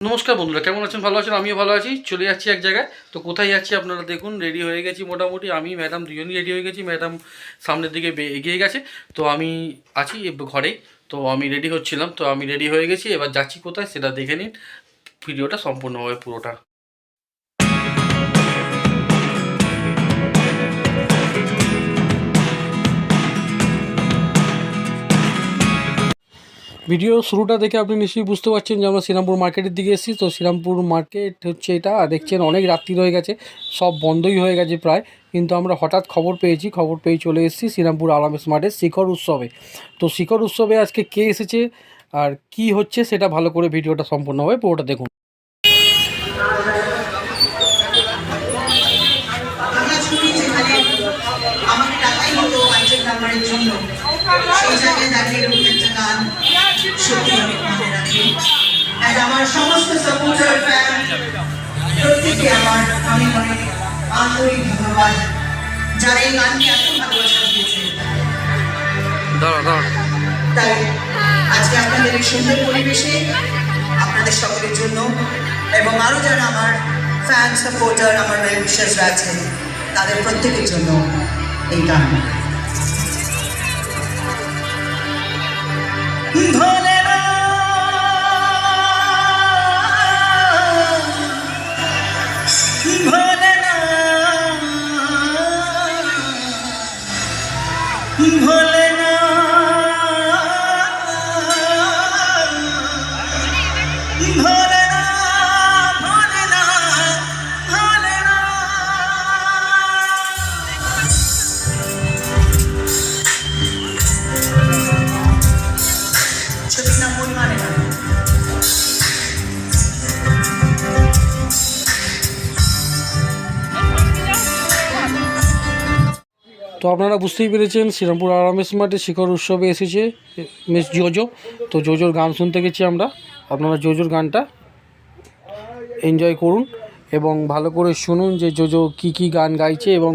নমস্কার বন্ধুরা, কেমন আছেন? ভালো আছেন? আমিও ভালো আছি। চলে যাচ্ছি এক জায়গায়। তো কোথায় যাচ্ছি আপনারা দেখুন রেডি হয়ে গেছি মোটামুটি। আমি ম্যাডাম দুজনই রেডি হয়ে গেছি। ম্যাডাম সামনের দিকে এগিয়ে গেছে। তো আমি আছি ঘরেই। তো আমি রেডি হচ্ছিলাম। তো আমি রেডি হয়ে গেছি। এবার যাচ্ছি কোথায় সেটা দেখে নিন। ভিডিওটা সম্পূর্ণভাবে পুরোটা। ভিডিও শুরুটা দেখে আপনি নিশ্চয়ই বুঝতে পারছেন যে আমরা শ্রীরামপুর মার্কেটের দিকে এসেছি। তো শ্রীরামপুর মার্কেট হচ্ছে এটা দেখছেন অনেক রাত্রি হয়ে গেছে, সব বন্ধই হয়ে গেছে প্রায়। কিন্তু আমরা হঠাৎ খবর পেয়েছি, খবর পেয়ে চলে এসেছি শ্রীরামপুর আলাম স্মার্টের শিখর উৎসবে। তো শিখর উৎসবে আজকে কে এসেছে আর কি হচ্ছে সেটা ভালো করে ভিডিওটা সম্পূর্ণভাবে পুরোটা দেখুন। আমাকে টাকাই হতো আইটেম নাম্বারের জন্য, সেই জায়গায় দাঁড়িয়ে একটা গান সত্যি অনেক মনে রাখি। আর আমার সমস্ত সাপোর্টার ফ্যান প্রত্যেকে আমার অনেক অনেক আন্তরিক ধন্যবাদ। যারা এই গানকে এত ভালোবাসা দিয়েছে। দাঁড়া দাঁড়া তাই আজকে আপনাদের এই সুন্দর পরিবেশে আপনাদের সকলের জন্য এবং আরও যারা আমার ফ্যান সাপোর্টার আমার ওয়েল বিশ্বাসরা আছেন তাদের প্রত্যেকের জন্য এই গান। ভোলে তো আপনারা বুঝতেই পেরেছেন, শ্রীরামপুর আরামের মাঠে শিখর উৎসবে এসেছে মিস জোজো তো জোজোর গান শুনতে গেছি আমরা। আপনারা জোজোর গানটা এনজয় করুন এবং ভালো করে শুনুন যে জোজো কি কি গান গাইছে এবং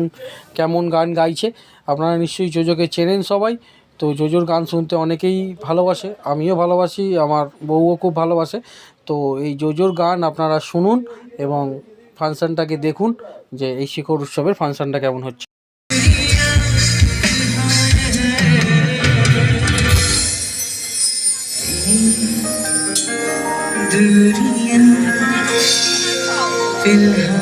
কেমন গান গাইছে। আপনারা নিশ্চয়ই জোজোকে চেনেন সবাই। তো জোজোর গান শুনতে অনেকেই ভালোবাসে, আমিও ভালোবাসি, আমার বউও খুব ভালোবাসে। তো এই জোজোর গান আপনারা শুনুন এবং ফাংশানটাকে দেখুন যে এই শিখর উৎসবের ফাংশানটা কেমন হচ্ছে। feel her.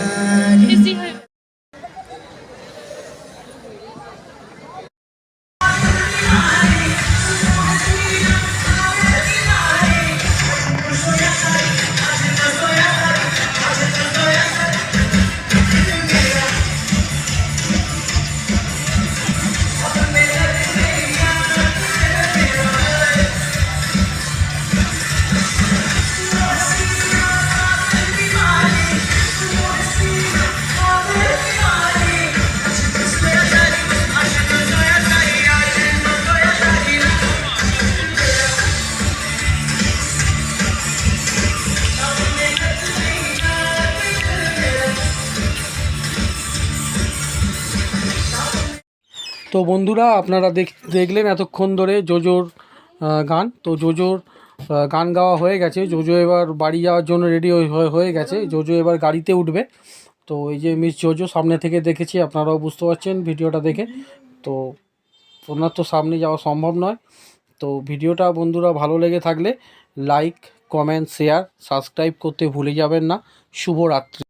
তো বন্ধুরা, আপনারা দেখ দেখলেন এতক্ষণ ধরে জোজোর গান। তো জোজোর গান গাওয়া হয়ে গেছে। জোজো এবার বাড়ি যাওয়ার জন্য রেডি হয়ে গেছে। জোজো এবার গাড়িতে উঠবে। তো এই যে মিস জোজো, সামনে থেকে দেখেছি, আপনারাও বুঝতে পারছেন ভিডিওটা দেখে। তো ওনার তো সামনে যাওয়া সম্ভব নয়। তো ভিডিওটা বন্ধুরা ভালো লেগে থাকলে লাইক কমেন্ট শেয়ার সাবস্ক্রাইব করতে ভুলে যাবেন না। শুভরাত্রি।